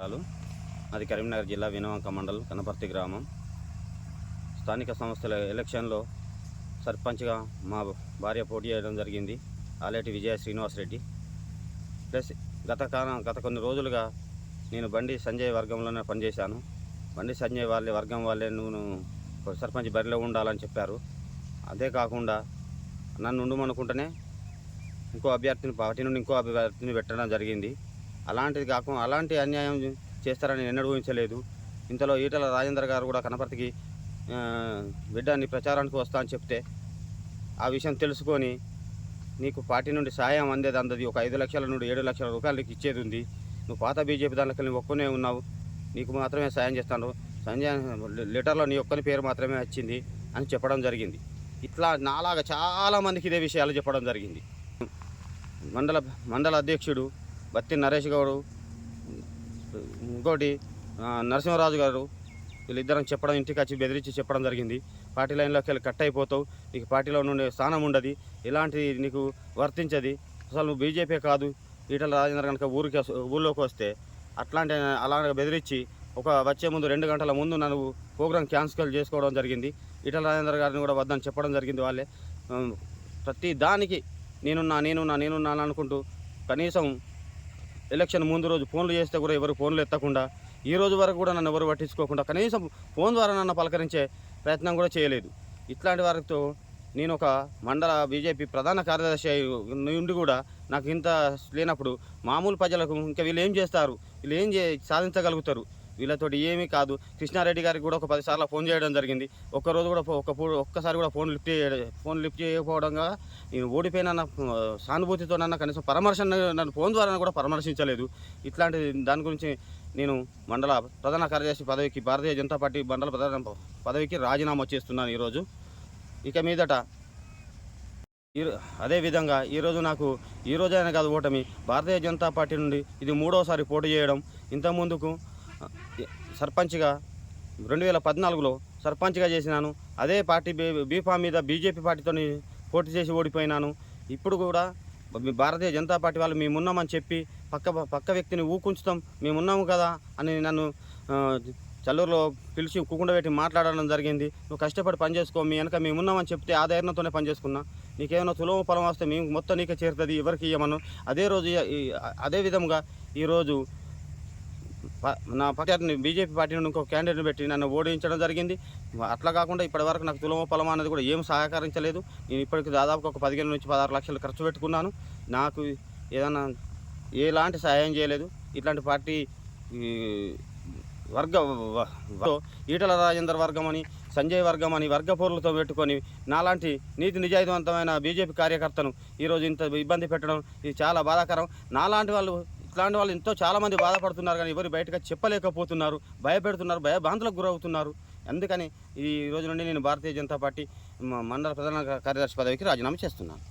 అది కరీంనగర్ జిల్లా వినవంక మండలం కనపర్తి గ్రామం. స్థానిక సంస్థల ఎలక్షన్లో సర్పంచ్గా మా భార్య పోటీ చేయడం జరిగింది. ఆలేటి విజయ శ్రీనివాసరెడ్డి ప్లస్ గత కాలం గత కొన్ని రోజులుగా నేను బండి సంజయ్ వర్గంలోనే పనిచేశాను. బండి సంజయ్ వాళ్ళ వర్గం వాళ్ళే నువ్వు సర్పంచ్ బరిలో ఉండాలని చెప్పారు. అదే కాకుండా నన్ను ఉండమనుకుంటేనే ఇంకో అభ్యర్థిని పార్టీ నుండి ఇంకో అభ్యర్థిని పెట్టడం జరిగింది. అలాంటిది కాకుండా అలాంటి అన్యాయం చేస్తారని ఎన్నడూ ఊహించలేదు. ఇంతలో ఈటల రాజేందర్ గారు కూడా కనపర్తికి బిడ్డని ప్రచారానికి వస్తా అని చెప్తే ఆ విషయం తెలుసుకొని నీకు పార్టీ నుండి సాయం అందేది అందది. ఒక ఐదు లక్షల నుండి ఏడు లక్షల రూపాయలు నీకు ఇచ్చేది ఉంది. నువ్వు పాత బీజేపీ దాంట్లో నువ్వు ఒక్కనే ఉన్నావు. నీకు మాత్రమే సాయం చేస్తాను. సంజయ్ లెటర్లో నీ ఒక్కని పేరు మాత్రమే వచ్చింది అని చెప్పడం జరిగింది. ఇట్లా నాలాగా చాలా మందికి ఇదే విషయాలు చెప్పడం జరిగింది. మండల మండల అధ్యక్షుడు బత్తి నరేష్ గౌడు ఇంకోటి నరసింహరాజు గారు వీళ్ళిద్దరం చెప్పడం ఇంటికి వచ్చి బెదిరించి చెప్పడం జరిగింది. పార్టీ లైన్లోకి వెళ్ళి కట్ అయిపోతావు. నీకు పార్టీలో నుండి స్థానం ఉండదు. ఇలాంటి నీకు వర్తించది. అసలు నువ్వు బీజేపీ కాదు. ఈటల రాజేంద్ర కనుక ఊరికి ఊళ్ళోకి వస్తే అట్లాంటి అలా బెదిరించి ఒక వచ్చే ముందు రెండు గంటల ముందు నన్ను ప్రోగ్రామ్ క్యాన్సిల్ చేసుకోవడం జరిగింది. ఈటల రాజేంద్ర గారిని కూడా వద్దని చెప్పడం జరిగింది వాళ్ళే. ప్రతి దానికి నేనున్నా నేనున్నా నేనున్నా అనుకుంటూ కనీసం ఎలక్షన్ ముందు రోజు ఫోన్లు చేస్తే కూడా ఎవరు ఫోన్లు ఎత్తకుండా ఈ రోజు వరకు కూడా నన్ను ఎవరు పట్టించుకోకుండా కనీసం ఫోన్ ద్వారా నన్ను పలకరించే ప్రయత్నం కూడా చేయలేదు. ఇట్లాంటి వారితో నేను ఒక మండల బీజేపీ ప్రధాన కార్యదర్శి నుండి కూడా నాకు ఇంత లేనప్పుడు మామూలు ప్రజలకు ఇంకా వీళ్ళు ఏం చేస్తారు? వీళ్ళు ఏం చే సాధించగలుగుతారు? వీళ్ళతోటి ఏమీ కాదు. కృష్ణారెడ్డి గారికి కూడా ఒక పదిసార్లు ఫోన్ చేయడం జరిగింది. ఒక్కరోజు కూడా ఫో- ఒక్క ఒక్కసారి కూడా ఫోన్ లిఫ్ట్ ఫోన్ లిఫ్ట్ చేయకపోవడంగా నేను ఓడిపోయిన సానుభూతితోనన్నా సానుభూతితో కనీసం పరామర్శ నన్ను ఫోన్ ద్వారా కూడా పరామర్శించలేదు. ఇట్లాంటి దాని గురించి నేను మండల ప్రధాన కార్యదర్శి పదవికి భారతీయ జనతా పార్టీ మండల ప్రధాన పదవికి రాజీనామా చేస్తున్నాను ఈరోజు. ఇక మీదట ఈ అదేవిధంగా ఈరోజు నాకు ఈ రోజైనా కాదు ఓటమి. భారతీయ జనతా పార్టీ నుండి ఇది మూడోసారి పోటీ చేయడం. ఇంతకుముందుకు సర్పంచ్గా రెండు వేల పద్నాలుగులో సర్పంచ్గా చేసినాను. అదే పార్టీ బీఫా బీఫామ్ మీద బీజేపీ పార్టీతో పోటీ చేసి ఓడిపోయినాను. ఇప్పుడు కూడా భారతీయ జనతా పార్టీ వాళ్ళు మేమున్నామని చెప్పి పక్క పక్క వ్యక్తిని ఊకుంచుతాం మేమున్నాము కదా అని నన్ను చల్లూరులో పిలిచి కుకుండబెట్టి మాట్లాడడం జరిగింది. నువ్వు కష్టపడి పని చేసుకో మీ వెనక మేము ఉన్నామని చెప్తే ఆ ధైర్యంతోనే పని చేసుకున్నా నీకేమైనా సులభ ఫలం వస్తే మేము మొత్తం నీకే చేరుతుంది ఎవరికి ఇవ్వమను అదే రోజు అదే విధంగా ఈరోజు నా పార్టీని బీజేపీ పార్టీ నుండి ఇంకో క్యాండిడేట్ని పెట్టి నన్ను ఓడించడం జరిగింది. అట్లా కాకుండా ఇప్పటివరకు నాకు తులమ ఫలం అనేది కూడా ఏం సహకరించలేదు. నేను ఇప్పటికి దాదాపు ఒక పదిహేను నుంచి పదహారు లక్షలు ఖర్చు పెట్టుకున్నాను. నాకు ఏదైనా ఎలాంటి సహాయం చేయలేదు. ఇట్లాంటి పార్టీ వర్గ వ- ఈటల రాజేందర్ వర్గం అని సంజయ్ వర్గం అని వర్గ పోర్లతో పెట్టుకొని నాలాంటి నీతి నిజాయితీవంతమైన బీజేపీ కార్యకర్తను ఈరోజు ఇంత ఇబ్బంది పెట్టడం ఇది చాలా బాధాకరం. నాలాంటి వాళ్ళు ఇట్లాంటి వాళ్ళు ఎంతో చాలామంది బాధపడుతున్నారు కానీ ఎవరు బయటకు చెప్పలేకపోతున్నారు భయపెడుతున్నారు భయభ్రాంతులకు గురవుతున్నారు. అందుకని ఈ రోజు నుండి నేను భారతీయ జనతా పార్టీ మండల ప్రధాన కార్యదర్శి పదవికి రాజీనామా చేస్తున్నాను.